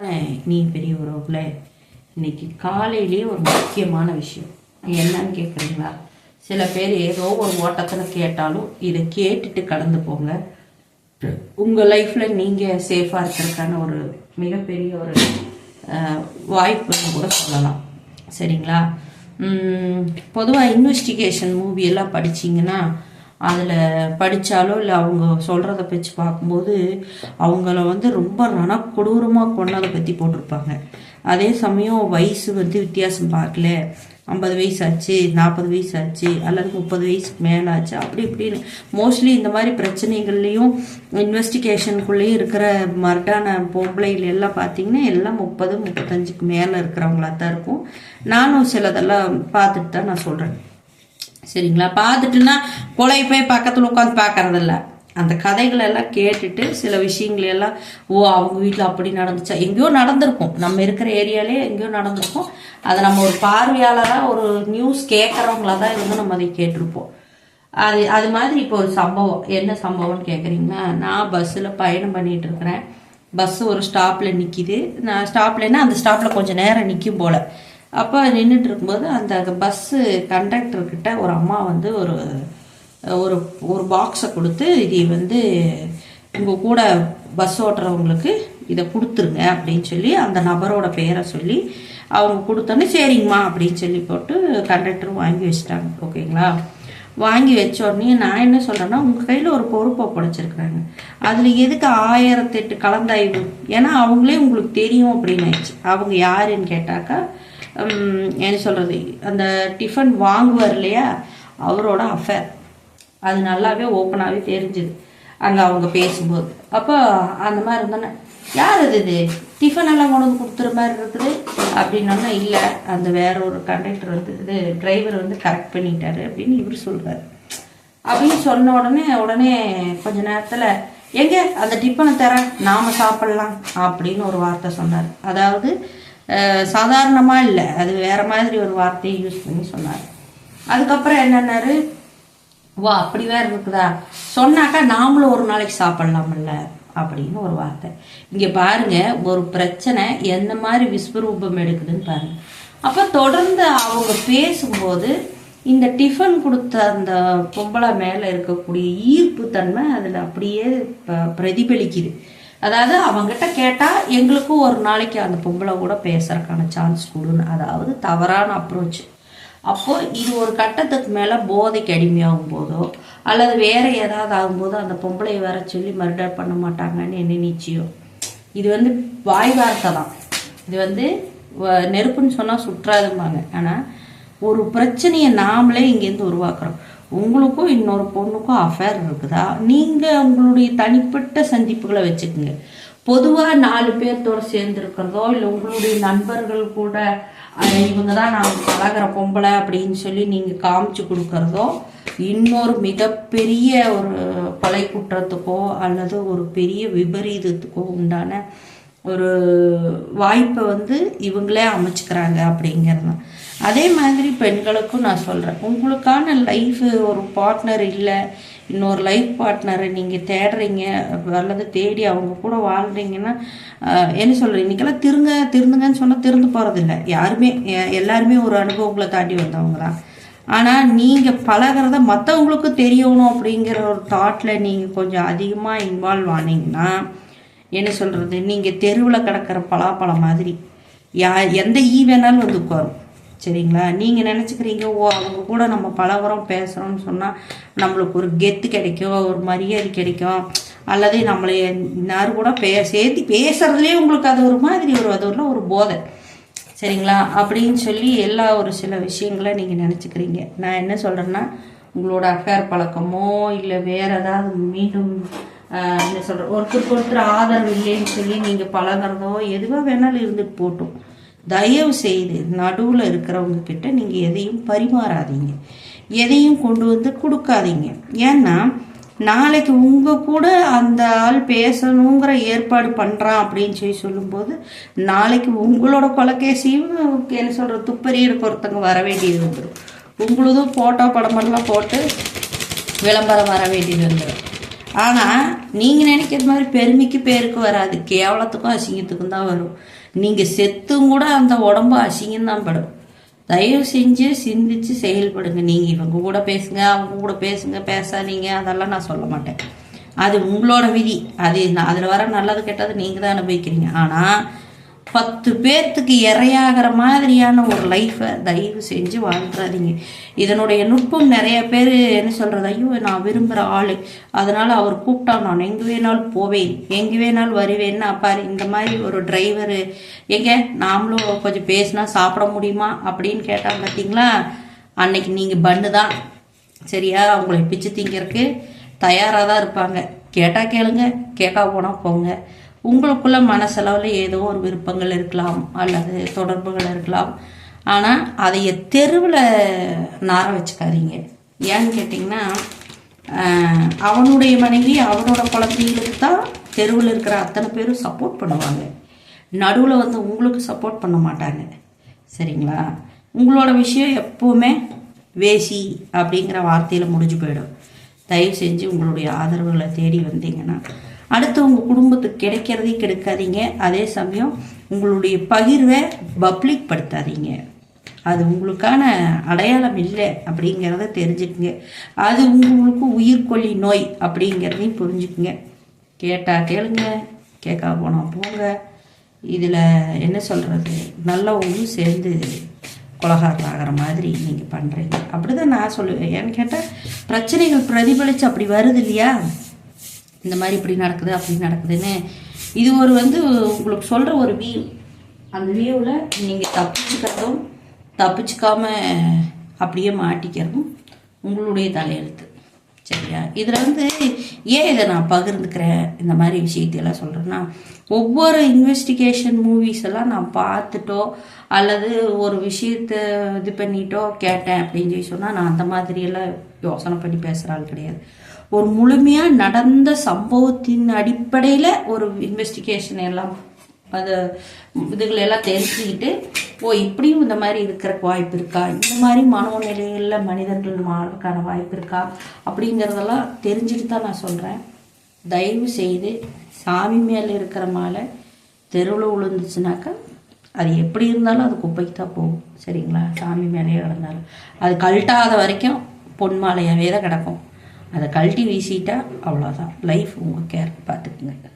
நீ பெரிய உறவுகளே இன்னைக்கு காலையிலேயே ஒரு முக்கியமான விஷயம். என்னன்னு கேட்குறீங்களா சில பேர் ஏதோ ஒரு ஓட்டத்தில் கேட்டாலும் இதை கேட்டுட்டு கடந்து போங்க. உங்கள் லைஃப்பில் நீங்கள் சேஃபாக இருக்கிறதுக்கான ஒரு மிகப்பெரிய ஒரு வாய்ப்புன்னு கூட சொல்லலாம். சரிங்களா? பொதுவாக இன்வெஸ்டிகேஷன் மூவி எல்லாம் படிச்சிங்கன்னா அதில் படித்தாலோ இல்லை அவங்க சொல்கிறத வச்சு பார்க்கும்போது அவங்கள வந்து ரொம்ப ரணக்கொடூரமாக கொண்டதை பற்றி போட்டிருப்பாங்க. அதே சமயம் வயசு வந்து வித்தியாசம் பார்க்கல. ஐம்பது வயசு ஆச்சு நாற்பது வயசு ஆச்சு அல்லது முப்பது வயசுக்கு மேலே ஆச்சு அப்படி இப்படின்னு. மோஸ்ட்லி இந்த மாதிரி பிரச்சனைகள்லையும் இன்வெஸ்டிகேஷனுக்குள்ளேயும் இருக்கிற மர்டான பொம்பளைகள் எல்லாம் பார்த்தீங்கன்னா எல்லாம் முப்பது முப்பத்தஞ்சுக்கு மேலே இருக்கிறவங்களா தான் இருக்கும். நானும் சிலதெல்லாம் பார்த்துட்டு தான் நான் சொல்கிறேன் சரிங்களா? பார்த்துட்டுன்னா கொலை போய் பக்கத்தில் உட்காந்து பார்க்கறதில்ல. அந்த கதைகளை எல்லாம் கேட்டுட்டு சில விஷயங்களை எல்லாம் ஓ அவங்க வீட்டில் அப்படி நடந்துச்சா? எங்கேயோ நடந்திருக்கும். நம்ம இருக்கிற ஏரியாலே எங்கேயோ நடந்திருக்கும். அதை நம்ம ஒரு பார்வையாளராக ஒரு நியூஸ் கேட்குறவங்களா தான் இருந்து நம்ம அதை கேட்டிருப்போம். அது அது மாதிரி இப்போ ஒரு சம்பவம். என்ன சம்பவம்னு கேட்குறீங்கன்னா நான் பஸ்ஸில் பயணம் பண்ணிகிட்டு இருக்கிறேன். பஸ்ஸு ஒரு ஸ்டாப்பில் நிற்கிது நான் ஸ்டாப்லன்னா அந்த ஸ்டாப்பில் கொஞ்சம் நேரம் நிற்கும் போல். அப்போ நின்றுட்டு இருக்கும்போது அந்த பஸ்ஸு கண்டக்டர்கிட்ட ஒரு அம்மா வந்து ஒரு ஒரு ஒரு பாக்ஸை கொடுத்து இது வந்து உங்கள் கூட பஸ் ஓட்டுறவங்களுக்கு இதை கொடுத்துருங்க அப்படின்னு சொல்லி அந்த நபரோட பெயரை சொல்லி அவங்க கொடுத்தோன்னே சரிங்கம்மா அப்படின்னு சொல்லி போட்டு கண்டக்டரும் வாங்கி வச்சிட்டாங்க. ஓகேங்களா? வாங்கி வச்ச உடனே நான் என்ன சொல்கிறேன்னா உங்கள் கையில் ஒரு பொறுப்பை படைச்சிருக்கிறாங்க. அதில் எதுக்கு ஆயிரத்தெட்டு கலந்தாய்வு? ஏன்னா அவங்களே உங்களுக்கு தெரியும் அப்படின்னு ஆயிடுச்சு. அவங்க யாருன்னு கேட்டாக்கா என்ன சொல்கிறது அந்த டிஃபன் வாங்குவார் இல்லையா அவரோட அஃபேர் அது நல்லாவே ஓப்பனாகவே தெரிஞ்சுது. அங்கே அவங்க பேசும்போது. அப்போ அந்த மாதிரி இருந்தோன்னே யார் அது இது? டிஃபன் எல்லாம் கொண்டு வந்து கொடுத்துற மாதிரி இருக்குது? அப்படின்னா இல்லை அந்த வேற ஒரு கண்டக்டர் வந்து இது டிரைவர் வந்து கரெக்ட் பண்ணிட்டாரு அப்படின்னு இவர் சொல்கிறார் அப்படின்னு சொன்ன உடனே உடனே கொஞ்ச நேரத்தில் எங்க? அந்த டிஃபனை தர நாம சாப்பிடலாம். அப்படின்னு ஒரு வார்த்தை சொன்னார். அதாவது சாதாரணமாக இல்லை. அது வேறு மாதிரி ஒரு வார்த்தையை யூஸ் பண்ணி சொன்னார். அதுக்கப்புறம் என்னன்னாரு? வா அப்படி வேற இருக்குதா? சொன்னாக்கா நாமளும் ஒரு நாளைக்கு சாப்பிட்லாம்ல அப்படின்னு ஒரு வார்த்தை. இங்கே பாருங்க ஒரு பிரச்சனை எந்த மாதிரி விஸ்வரூபம் எடுக்குதுன்னு பாருங்க. அப்போ தொடர்ந்து அவங்க பேசும்போது இந்த டிஃபன் கொடுத்த அந்த பொம்பளை மேலே இருக்கக்கூடிய ஈர்ப்பு தன்மை அதில் அப்படியே ப- பிரதிபலிக்குது. அதாவது அவங்ககிட்ட கேட்டால் எங்களுக்கும் ஒரு நாளைக்கு அந்த பொம்பளை கூட பேசுகிறக்கான சான்ஸ் கொடுன்னு. அதாவது தவறான அப்ரோச் அப்போது இது ஒரு கட்டத்துக்கு மேலே போதைக்கு அடிமையாகும் போதோ அல்லது வேற ஏதாவது ஆகும்போதோ அந்த பொம்பளையை வேற சொல்லி மர்டர் பண்ண மாட்டாங்கன்னு என்ன நிச்சயம்? இது வந்து வாய் வார்த்தை தான். இது வந்து வ- நெருப்புன்னு சொன்னால் சுற்றாதும்பாங்க. ஆனால் ஒரு பிரச்சனையை நாமளே இங்கேருந்து உருவாக்குறோம். உங்களுக்கும் இன்னொரு பொண்ணுக்கும் அஃபேர் இருக்குதா? நீங்கள் உங்களுடைய தனிப்பட்ட சந்திப்புகளை வச்சுக்கோங்க. பொதுவாக நாலு பேர்த்தோட சேர்ந்துருக்கிறதோ இல்லை உங்களுடைய நண்பர்கள் கூட இவங்க தான் நான் பழகுற பொம்பளை அப்படின்னு சொல்லி நீங்கள் காமிச்சு கொடுக்கறதோ இன்னொரு மிகப்பெரிய ஒரு கொலை குற்றத்துக்கோ அல்லது ஒரு பெரிய விபரீதத்துக்கோ உண்டான ஒரு வாய்ப்பை வந்து இவங்களே அமைச்சுக்கிறாங்க அப்படிங்கிறது தான். அதே மாதிரி பெண்களுக்கும் நான் சொல்கிறேன் உங்களுக்கான லைஃப் ஒரு பார்ட்னர் இல்லை இன்னொரு லைஃப் பார்ட்னரை நீங்கள் தேடுறீங்க அல்லது தேடி அவங்க கூட வாழ்கிறீங்கன்னா என்ன சொல்கிறேன் இன்றைக்கெல்லாம் திருங்க திருந்துங்கன்னு சொன்னால் திருந்து போகிறதில்ல யாருமே எல்லாருமே ஒரு அனுபவங்களை தாண்டி வந்தவங்க தான். ஆனால் நீங்கள் பழகிறத மற்றவங்களுக்கு தெரியணும் அப்படிங்கிற ஒரு தாட்டில் நீங்கள் கொஞ்சம் அதிகமாக இன்வால்வ் ஆனீங்கன்னா என்ன சொல்கிறது நீங்கள் தெருவில் கிடக்கிற பலாப்பழம் மாதிரி யா எந்த ஈ வேணாலும் வந்து உட்காரும். சரிங்களா? நீங்கள் நினச்சிக்கிறீங்க ஓ அவங்க கூட நம்ம பலவரம் பேசுகிறோம்னு சொன்னால் நம்மளுக்கு ஒரு கெத்து கிடைக்கும் ஒரு மரியாதை கிடைக்கும். அல்லது நம்மளை யார் கூட பே சேர்த்து பேசுறதுலேயே உங்களுக்கு அது ஒரு மாதிரி ஒரு அது ஒரு ஒரு போதை. சரிங்களா? அப்படின்னு சொல்லி எல்லா ஒரு சில விஷயங்களை நீங்கள் நினச்சிக்கிறீங்க. நான் என்ன சொல்கிறேன்னா உங்களோட அஃபேர் பழக்கமோ இல்லை வேறு ஏதாவது மீண்டும் என்ன சொல்கிற ஒருத்தருக்கு ஒருத்தர் ஆதரவு இல்லைன்னு சொல்லி நீங்கள் பழகுறதோ எதுவாக வேணாலும் இருந்துட்டு போட்டோம். தயவு செய்து நடுவில் இருக்கிறவங்க கிட்ட நீங்கள் எதையும் பரிமாறாதீங்க. எதையும் கொண்டு வந்து கொடுக்காதீங்க. ஏன்னா நாளைக்கு உங்கள் கூட அந்த ஆள் பேசணுங்கிற ஏற்பாடு பண்ணுறான் அப்படின்னு சொல்லி சொல்லும்போது நாளைக்கு உங்களோட கொலைக்கேசியும் என்ன சொல்கிற துப்பறியருக்கு ஒருத்தங்க வர வேண்டியது வந்துடும் உங்களுதும் ஃபோட்டோ படமெல்லாம் போட்டு விளம்பரம் வர வேண்டியது வந்துடும் ஆனால் நீங்கள் நினைக்கிற மாதிரி பெருமைக்கு பேருக்கு வராது. கேவலத்துக்கும் அசிங்கத்துக்கும் தான் வரும். நீங்கள் செத்தும் கூட அந்த உடம்பு அசிங்கம் தான் படும். தயவு செஞ்சு சிந்திச்சு செயல்படுங்க. நீங்கள் இவங்க கூட பேசுங்க அவங்க கூட பேசுங்க பேசாதீங்க. அதெல்லாம் நான் சொல்ல மாட்டேன். அது உங்களோட விதி. அது அதில் வர நல்லது கெட்டது நீங்கள் தான் அனுபவிக்கிறீங்க. ஆனால் பத்து பேர்த்துக்கு இரையாகிற மாதிரியான ஒரு லைஃப்பை தயவு செஞ்சு வாழ்ந்துடாதீங்க இதனுடைய நுட்பம் நிறைய பேர் என்ன சொல்கிறது ஐயோ நான் விரும்புகிற ஆள். அதனால் அவர் கூப்பிட்டா நான் எங்கே வேணாலும் போவேன். எங்கே வேணாலும் வருவேன்னா பாரு இந்த மாதிரி ஒரு டிரைவரு எங்க நாமளும் கொஞ்சம் பேசினா சாப்பிட முடியுமா? அப்படின்னு கேட்டால் பார்த்தீங்களா அன்னைக்கு நீங்கள் பண்ணு தான். சரியா? உங்களை பிச்சு திங்கிறதுக்கு தயாராக தான் இருப்பாங்க. கேட்டால் கேளுங்க கேட்கா போனால் போங்க. உங்களுக்குள்ள மனசளவில் ஏதோ ஒரு விருப்பங்கள் இருக்கலாம் அல்லது தொடர்புகள் இருக்கலாம். ஆனால் அதைய தெருவில் நார வச்சுக்காதீங்க. ஏன்னு கேட்டிங்கன்னா அவனுடைய மனைவி அவனோட குழந்தைகளுக்கு தான் தெருவில் இருக்கிற அத்தனை பேரும் சப்போர்ட் பண்ணுவாங்க. நடுவில் வந்து உங்களுக்கு சப்போர்ட் பண்ண மாட்டாங்க. சரிங்களா? உங்களோட விஷயம் எப்போவுமே வேசி அப்படிங்கிற வார்த்தையில் முடிஞ்சு போயிடும். தயவு செஞ்சு உங்களுடைய ஆதரவுகளை தேடி வந்தீங்கன்னா அடுத்து உங்கள் குடும்பத்துக்கு கிடைக்கிறதே கிடைக்காதீங்க. அதே சமயம் உங்களுடைய பகிர்வை பப்ளிக் படுத்தாதீங்க. அது உங்களுக்கான அடையாளம் இல்லை அப்படிங்கிறத தெரிஞ்சுக்குங்க. அது உங்களுக்கு உயிர்கொல்லி நோய் அப்படிங்கிறதையும் புரிஞ்சுக்குங்க. கேட்டால் கேளுங்க கேட்கா போனால் போங்க. இதில் என்ன சொல்கிறது நல்லவங்களும் சேர்ந்து கொலகாரம் ஆகிற மாதிரி நீங்கள் பண்ணுறீங்க அப்படி தான் நான் சொல்லுவேன். ஏன்னு கேட்டால் பிரச்சனைகள் பிரதிபலித்து அப்படி வருது இல்லையா? இந்த மாதிரி இப்படி நடக்குது அப்படி நடக்குதுன்னு. இது ஒரு வந்து உங்களுக்கு சொல்கிற ஒரு வியூ அந்த வியூவில் நீங்கள் தப்பிச்சுக்கிறதும் தப்பிச்சுக்காம அப்படியே மாட்டிக்கிறதும் உங்களுடைய தலையெழுத்து. சரியா? இதில் வந்து ஏன் இதை நான் பகிர்ந்துக்கிறேன்? இந்த மாதிரி விஷயத்தையெல்லாம் சொல்கிறேன்னா ஒவ்வொரு இன்வெஸ்டிகேஷன் மூவிஸ் எல்லாம் நான் பார்த்துட்டோ அல்லது ஒரு விஷயத்த இது பண்ணிட்டோ கேட்டேன் அப்படின்னு சொல்லி சொன்னால் நான் அந்த மாதிரியெல்லாம் யோசனை பண்ணி பேசுகிற ஆள் கிடையாது. ஒரு முழுமையாக நடந்த சம்பவத்தின் அடிப்படையில் ஒரு இன்வெஸ்டிகேஷன் எல்லாம் அது இதுகளை எல்லாம் தெரிஞ்சுக்கிட்டு ஓ இப்படியும் இந்த மாதிரி இருக்கிறக்கு வாய்ப்பு இருக்கா? இந்த மாதிரி மனோநிலைகளில் மனிதர்கள் மாறதுக்கான வாய்ப்பு இருக்கா? அப்படிங்கிறதெல்லாம் தெரிஞ்சுட்டு தான் நான் சொல்கிறேன் தயவு செய்து சாமி மேலே இருக்கிற மாலை தெருவில் விழுந்துச்சுனாக்கா அது எப்படி இருந்தாலும் அது குப்பைக்கு தான் போகும். சரிங்களா? சாமி மேலேயே கிடந்தாலும். அது கழட்டாத வரைக்கும் பொன் மாலையாகவே தான் கிடக்கும். அதை கழட்டி வீசிட்டா அவ்வளோதான் லைஃப் உங்கள் கேர் பார்த்துக்குங்க